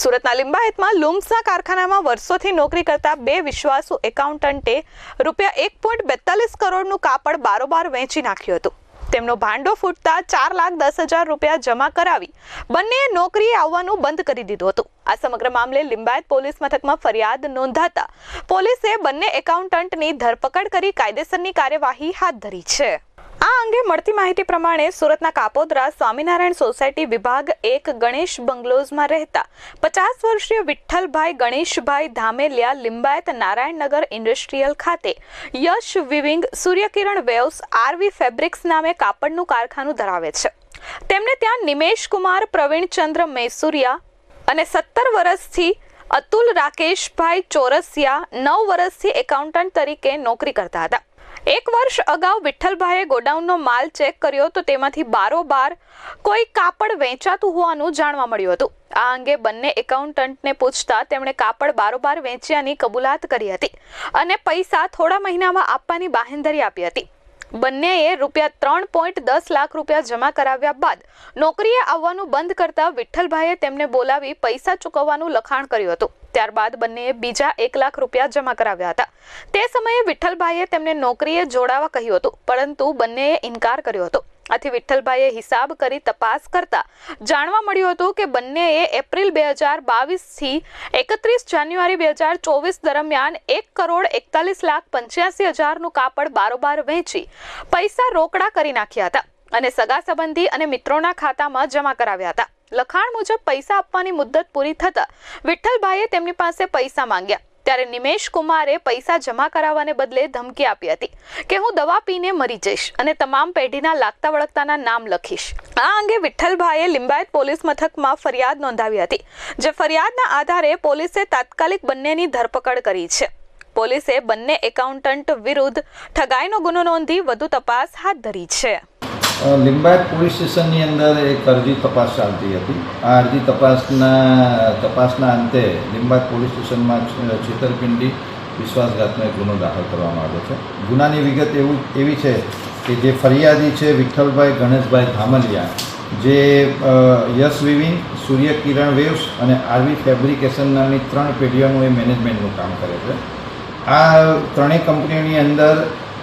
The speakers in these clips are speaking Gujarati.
સુરતના લિંબાયતમાં લુમ્સના કારખાનામાં વર્ષોથી નોકરી કરતા બે વિશ્વાસુ એકાઉન્ટન્ટે રૂપિયા એક પોઈન્ટ બેતાલીસ કરોડનું કાપડ બારોબાર વેચી નાખ્યું હતું. તેમનો ભાંડો ફૂટતા ચાર લાખ દસ હજાર રૂપિયા જમા કરાવી બંનેએ નોકરીએ આવવાનું બંધ કરી દીધું હતું. આ સમગ્ર મામલે લિંબાયત પોલીસ મથકમાં ફરિયાદ નોંધાતા પોલીસે બંને એકાઉન્ટન્ટની ધરપકડ કરી કાયદેસરની કાર્યવાહી હાથ ધરી છે. આ અંગે મળતી માહિતી પ્રમાણે સુરતના કાપોદરા સ્વામિનારાયણ સોસાયટી વિભાગ એક ગણેશ બંગલોઝમાં રહેતા પચાસ વર્ષીય વિઠ્ઠલભાઈ ગણેશભાઈ ધામેલિયા લિંબાયત નારાયણનગર ઇન્ડસ્ટ્રીયલ ખાતે Yash weaving Suryakiran waves RV fabrics નામે કાપડનું કારખાનું ધરાવે છે. તેમને ત્યાં નિમેશ કુમાર પ્રવીણચંદ્ર મૈસુરિયા અને સત્તર વર્ષથી અતુલ રાકેશભાઈ ચોરસિયા, નવ વર્ષથી એકાઉન્ટન્ટ તરીકે નોકરી કરતા હતા. એક વર્ષ અગાઉ વિઠ્ઠલભાઈએ ગોડાઉનનો માલ ચેક કર્યો તો તેમાંથી બારોબાર કોઈ કાપડ વેચાતું હોવાનું જાણવા મળ્યું હતું. આ અંગે બંને એકાઉન્ટન્ટને પૂછતા તેમણે કાપડ બારોબાર વેચ્યાની કબૂલાત કરી હતી અને પૈસા થોડા મહિનામાં આપવાની બાહેંધરી આપી હતી. બંનેએ રૂપિયા ત્રણ પોઈન્ટ દસ લાખ રૂપિયા જમા કરાવ્યા બાદ નોકરીએ આવવાનું બંધ કરતા વિઠ્ઠલભાઈએ તેમને બોલાવી પૈસા ચૂકવવાનું લખાણ કર્યું હતું. ત્યારબાદ બંનેએ બીજા એક લાખ રૂપિયા જમા કરાવ્યા હતા. તે સમયે વિઠ્ઠલભાઈએ તેમને નોકરીએ જોડાવા કહ્યું હતું, પરંતુ બંનેએ ઇનકાર કર્યો હતો. આથી વિઠ્ઠલભાઈએ હિસાબ કરી તપાસ કરતા જાણવા મળ્યું હતું કે બંનેએ એપ્રિલ બે હજાર બાવીસથી એકત્રીસ જાન્યુઆરી બે હજાર ચોવીસ દરમિયાન એક કરોડ એકતાલીસ લાખ પંચ્યાસી હજારનું કાપડ બારોબાર વહેંચી પૈસા રોકડા કરી નાખ્યા હતા અને સગા સંબંધી અને મિત્રોના ખાતામાં જમા કરાવ્યા હતા. લખાણ મુજબ પૈસા આપવાની મુદ્દત પૂરી થતાં વિઠ્ઠલભાઈએ તેમની પાસે પૈસા માંગ્યા. ત્યારે નિમેશ કુમારે પૈસા જમા કરાવવાને બદલે ધમકી આપી હતી કે હું દવા પીને મરી જઈશ અને તમામ પેઢીના લાગતા વળગતાના નામ લખીશ. આ અંગે વિઠ્ઠલભાઈએ લિંબાયત પોલીસ મથકમાં ફરિયાદ નોંધાવી હતી, જે ફરિયાદના આધારે પોલીસે તાત્કાલિક બંનેની ધરપકડ કરી છે. પોલીસે બંને એકાઉન્ટન્ટ વિરુદ્ધ ઠગાઈનો ગુનો નોંધી વધુ તપાસ હાથ ધરી છે. લિંબાયત પોલીસ સ્ટેશનની અંદર એક અરજી તપાસ ચાલતી હતી. આ અરજી તપાસના તપાસના અંતે લિંબાયત પોલીસ સ્ટેશનમાં છેતરપિંડી, વિશ્વાસઘાતનો એક ગુનો દાખલ કરવામાં આવ્યો છે. ગુનાની વિગત એવું, એવી છે કે જે ફરિયાદી છે વિઠ્ઠલભાઈ ગણેશભાઈ ધામલિયા, જે યશ વિવિંગ સૂર્ય કિરણ વેવ્સ અને આરવી ફેબ્રિકેશન નામની ત્રણ પેઢીઓનું એ મેનેજમેન્ટનું કામ કરે છે. આ ત્રણેય કંપનીઓની અંદર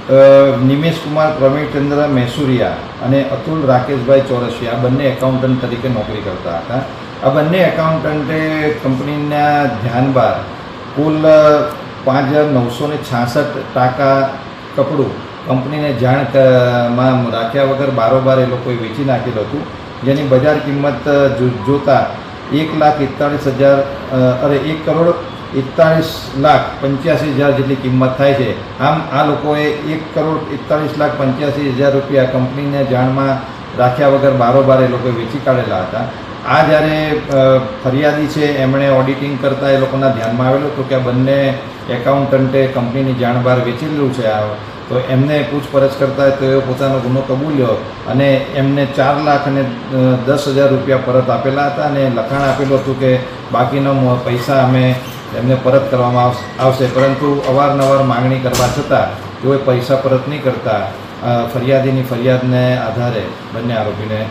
નિમેશ કુમાર પ્રવીણચંદ્ર મૈસુરિયા અને અતુલ રાકેશભાઈ ચોરસિયા આ બંને એકાઉન્ટન્ટ તરીકે નોકરી કરતા હતા. આ બંને એકાઉન્ટન્ટે કંપનીના ધ્યાન બાદ કુલ પાંચ હજાર નવસો ને છાસઠ ટાકા કપડું કંપનીને જાણમાં રાખ્યા વગર બારોબાર એ લોકોએ વેચી નાખેલું હતું. જેની બજાર કિંમત જોતા એક લાખ એકતાળીસ હજાર અરે, એક કરોડ એકતાળીસ લાખ પંચ્યાસી હજાર જેટલી કિંમત થાય છે. આમ આ લોકોએ એક કરોડ એકતાલીસ લાખ પંચ્યાસી હજાર રૂપિયા કંપનીને જાણમાં રાખ્યા વગર બારોબાર એ લોકોએ વેચી કાઢેલા હતા. આ જ્યારે ફરિયાદી છે, એમણે ઓડિટિંગ કરતાં એ લોકોના ધ્યાનમાં આવેલું હતું કે આ બંને એકાઉન્ટન્ટે કંપનીની જાણ બહાર વેચેલું છે. આ તો એમને પૂછપરછ કરતા તેઓ પોતાનો ગુનો કબૂલ્યો અને એમને ચાર લાખ અને દસ હજાર રૂપિયા પરત આપેલા હતા અને લખાણ આપેલું હતું કે બાકીનો પૈસા અમે એમને પરત કરવામાં આવશ- આવશે. પરંતુ અવારનવાર માંગણી કરવા છતાં તેઓએ પૈસા પરત નહીં કરતા ફરિયાદીની ફરિયાદને આધારે બંને આરોપીને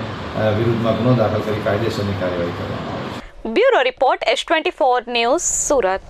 વિરુદ્ધમાં ગુનો દાખલ કરી કાયદેસરની કાર્યવાહી કરવામાં આવી છે bureau report S twenty four news Surat.